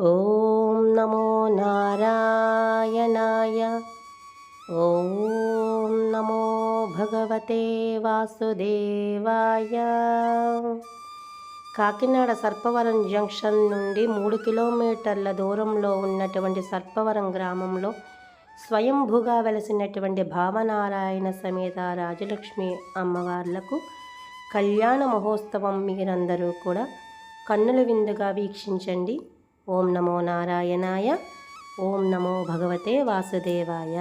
ఓం నమో నారాయణాయ. ఓం నమో భగవతే వాసుదేవాయ. కాకినాడ సర్పవరం జంక్షన్ నుండి మూడు కిలోమీటర్ల దూరంలో ఉన్నటువంటి సర్పవరం గ్రామంలో స్వయంభుగా వెలసినటువంటి భావనారాయణ సమేత రాజలక్ష్మి అమ్మవార్లకు కళ్యాణ మహోత్సవం మీరందరూ కూడా కన్నుల విందుగా వీక్షించండి. ॐ नमो नारायणाय ॐ नमो भगवते वासुदेवाय।